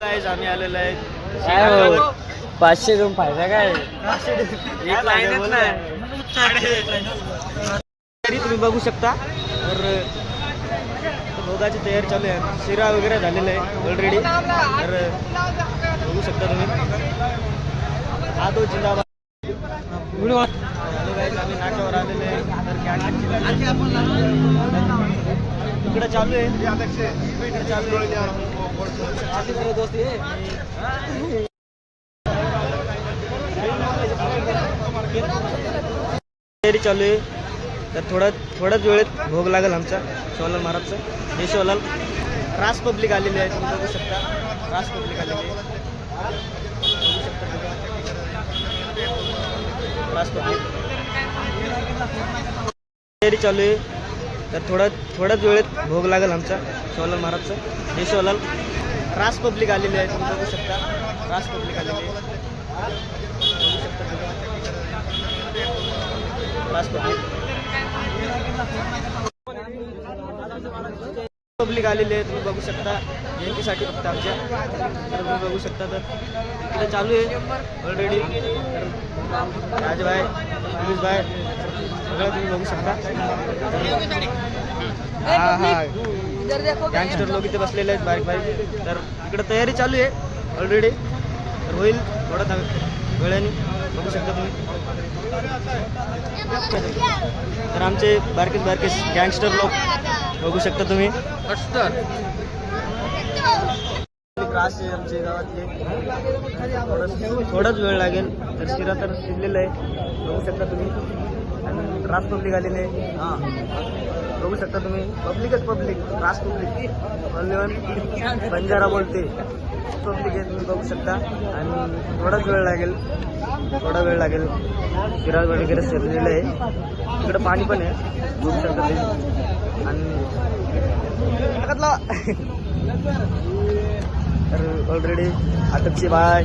आम्ही आलेलो आहे? हो? पाचशे घेऊन फायदा काय? एक लाईनच नाही. तरी तुम्ही बघू शकता. तर भोगाची तयारी चालू आहे. शिरा वगैरे झालेला आहे ऑलरेडी तर बघू शकता तुम्ही. हा तो जिंदाबाद. आम्ही नाक्यावर आलेलो आहे. तर इकडे चालू आहे. इकडे चालू आहे. तयारी चालू आहे. तर थोडा थोड्याच वेळेत भोग लागेल आमचा सोलाल महाराजचा. हे सोलाल रास पब्लिक आलेली आहे तुम्ही बघू शकता. रास पब्लिक आलेली आहे. रास पब्लिक. तयारी चालू आहे. तर थोडा थोड्याच वेळेत भोग लागेल आमचा सोलाल महाराजचा. हे सोलाल रास पब्लिक आलेली आहे तुम्ही बघू शकता. रास पब्लिक आलेली आहे. रास पब्लिक. पब्लिक आलेली आहे तुम्ही बघू शकता. जयंतीसाठी फक्त आमच्या. तर तुम्ही बघू शकता तर. इकडे चालू आहे. ऑलरेडी राजभाई भाई सगळं तुम्ही बघू शकता. हा हा. गँगस्टर लोक इथे बसलेले आहेत बारीक बारीक तर इकडे तयारी चालू आहे ऑलरेडी तर होईल थोडा वेळाने. बघू शकता तुम्ही. तर आमचे बारकेच बारकेस गँगस्टर लोक बघू शकता तुम्ही. क्रास आहे आमच्या गावातले. थोडं- थोडाच वेळ लागेल तर शिरा तर शिजलेलं आहे. बघू शकता तुम्ही. रास पब्लिक आलेले. आहे हां. बघू शकता तुम्ही. पब्लिकच पब्लिक रास पब्लिक ओनली बंजारा बोलते. पब्लिक आहे तुम्ही बघू शकता. आणि थोडाच वेळ लागेल. थोडा वेळ लागेल. शिरा वगैरे शिरलेलं आहे. इकडं पाणी पण आहे. बघू शकता ते आणि तर ऑलरेडी अटकची बाय.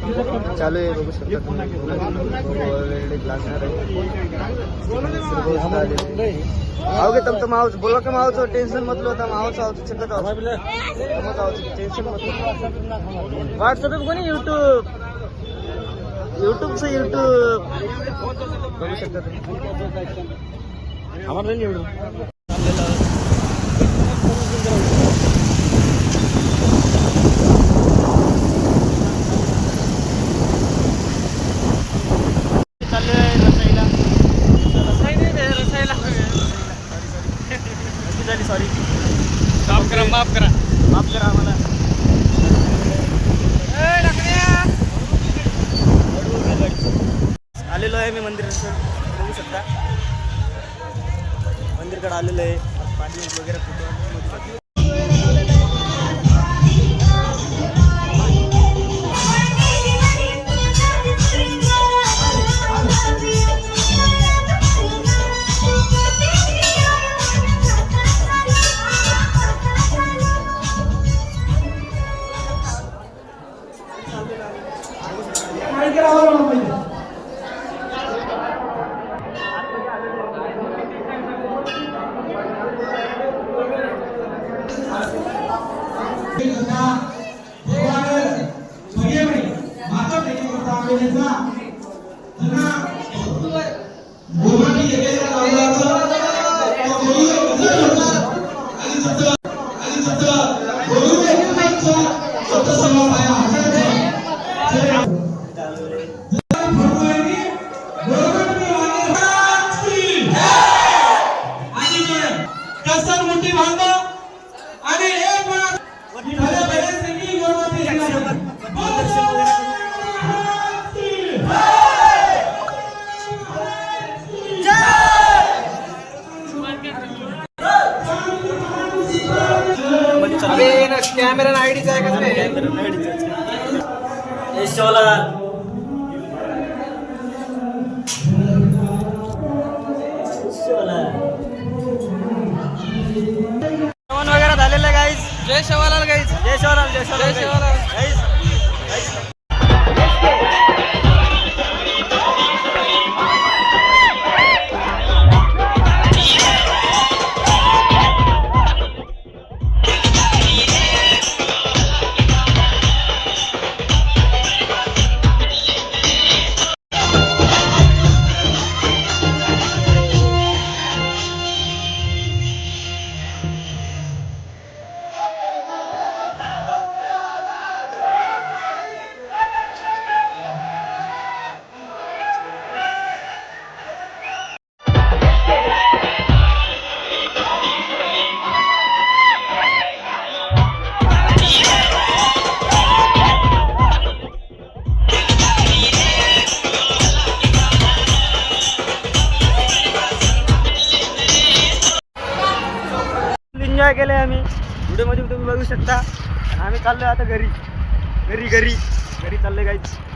चालू आहे बघू शकता तुम्ही. ऑलरेडी लागणार आहे. आओगे तब तो मावच बोला के मावचं टेन्शन मधलं होता मावच आवचं चिकट चिकत आओ मत आओच कोणी युट्यूब यूट्यूब से यूट्यूब बघू शकता तुम्ही. आम्हाला नाही एवढं सॉरी माफ करा माफ करा. माफ करा आम्हाला. आलेलो आहे मी मंदिर बघू शकता. मंदिरकडे आलेलो आहे. पाणी वगैरे फोटो. Hallelujah. कॅमेरा आयडीचा आहे का शिवलाल वगैरे झालेलं आहे गाईज जय शिवालाल गाईज जय शिवराम जय शिवराम जय शिवराम. एन्जॉय केले आम्ही? व्हिडिओमध्ये तुम्ही बघू शकता. आम्ही चाललोय आता घरी. घरी घरी. घरी चाललोय काहीच